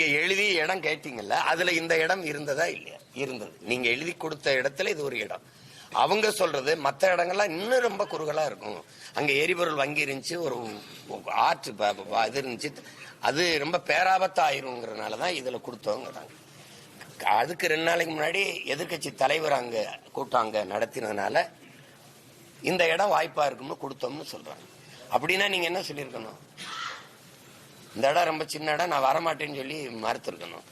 நீங்க எழுதி இடம் கேட்டீங்கல்ல அதுல இந்த இடம் இருந்ததா இல்லையா? இருந்தது. நீங்க எழுதி கொடுத்த இடத்துல இது ஒரு இடம். அவங்க சொல்றது மற்ற இடங்கள்லாம் இன்னும் ரொம்ப குறுகலா இருக்கும். அங்க எரிபொருள் வங்கி இருந்துச்சு ஒரு ஆற்று இது இருந்துச்சு. அது ரொம்ப பேராபத்தாயிருங்கிறனாலதான் ஆயிருங்கிறதுனால தான் இதுல கொடுத்தோங்கிறாங்க அதுக்கு ரெண்டு நாளைக்கு முன்னாடி எதிர்க்கட்சி தலைவர் அங்க கூட்டம் அங்க நடத்தினதுனால இந்த இடம் வாய்ப்பா இருக்கும்னு கொடுத்தோம்னு சொல்றாங்க. அப்படின்னா நீங்க என்ன சொல்லியிருக்கணும்? இந்த இடம் ரொம்ப சின்ன இடம் நான் வரமாட்டேன்னு சொல்லி மறுத்துருக்கணும்.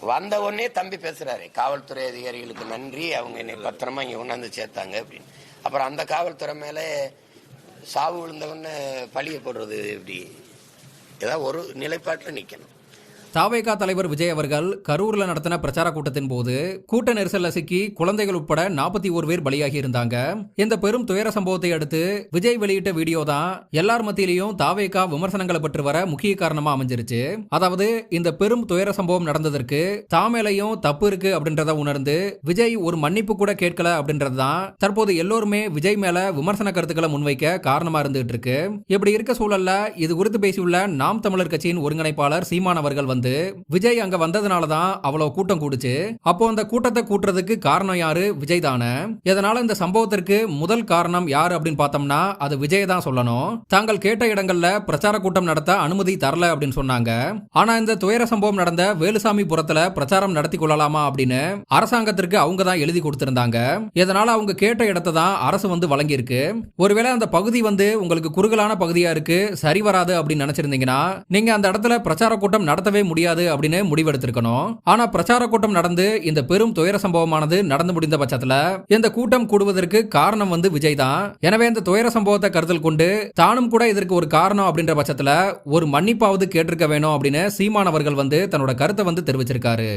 வந்த உடனே தம்பி பேசுறாரு காவல்துறை அதிகாரிகளுக்கு நன்றி அவங்க என்னை பத்திரமா இங்க கொண்டாந்து சேர்த்தாங்க அப்படின்னு. அப்புறம் அந்த காவல்துறை மேல சாவு விழுந்த பழிய போடுறது எப்படி? ஏதாவது ஒரு நிலைப்பாட்டில் நிற்கணும் தாவேகா தலைவர் விஜய் அவர்கள் கரூர்ல நடத்தின பிரச்சார கூட்டத்தின் போது கூட்ட நெரிசல்ல சிக்கி குழந்தைகள் உட்பட நாற்பத்தி ஒரு பேர் பலியாகி இருந்தாங்க. இந்த பெரும் துயர சம்பவத்தை அடுத்து விஜய் வெளியிட்ட வீடியோ தான் எல்லார் மத்தியிலையும் தாவேகா விமர்சனங்களை பெற்று வர முக்கிய காரணமா அமைஞ்சிருச்சு. அதாவது இந்த பெரும் துயர சம்பவம் நடந்ததற்கு தாமேலையும் தப்பு இருக்கு அப்படின்றத உணர்ந்து விஜய் ஒரு மன்னிப்பு கூட கேட்கல அப்படின்றது தான் தற்போது எல்லோருமே விஜய் மேல விமர்சன கருத்துக்களை முன்வைக்க காரணமா இருந்துட்டு இருக்கு. இப்படி இருக்க சூழல்ல இது குறித்து பேசியுள்ள நாம் தமிழர் கட்சியின் ஒருங்கிணைப்பாளர் சீமான் அவர்கள் வந்து வந்து விஜய் அங்க வந்ததுனால தான் அவ்வளவு கூட்டம் கூடுச்சு. அப்போ அந்த கூட்டத்தை கூட்டுறதுக்கு காரணம் யாரு? விஜய் தானே. இதனால இந்த சம்பவத்திற்கு முதல் காரணம் யாரு அப்படின்னு பார்த்தோம்னா அது விஜய் தான் சொல்லணும். தாங்கள் கேட்ட இடங்கள்ல பிரச்சார கூட்டம் நடத்த அனுமதி தரல அப்படின்னு சொன்னாங்க. ஆனா இந்த துயர சம்பவம் நடந்த வேலுசாமிபுரத்துல பிரச்சாரம் நடத்தி கொள்ளலாமா அப்படின்னு அரசாங்கத்திற்கு அவங்க தான் எழுதி கொடுத்திருந்தாங்க. இதனால அவங்க கேட்ட இடத்தை தான் அரசு வந்து வழங்கியிருக்கு. ஒருவேளை அந்த பகுதி வந்து உங்களுக்கு குறுகலான பகுதியா இருக்கு சரி வராது அப்படின்னு நினைச்சிருந்தீங்கன்னா நீங்க அந்த இடத்துல பிரச்சார கூட்டம் நடத்தவே முடியாது அப்படின்னு முடிவெடுத்திருக்கணும். ஆனா பிரச்சார கூட்டம் நடந்து இந்த பெரும் துயர சம்பவமானது நடந்து முடிந்த பட்சத்துல இந்த கூட்டம் கூடுவதற்கு காரணம் வந்து விஜய் தான். எனவே இந்த துயர சம்பவத்தை கருத்தில் கொண்டு தானும் கூட இதற்கு ஒரு காரணம் அப்படின்ற பட்சத்துல ஒரு மன்னிப்பாவது கேட்டிருக்க வேணும் அப்படின்னு சீமானவர்கள் வந்து தன்னோட கருத்தை வந்து தெரிவிச்சிருக்காரு.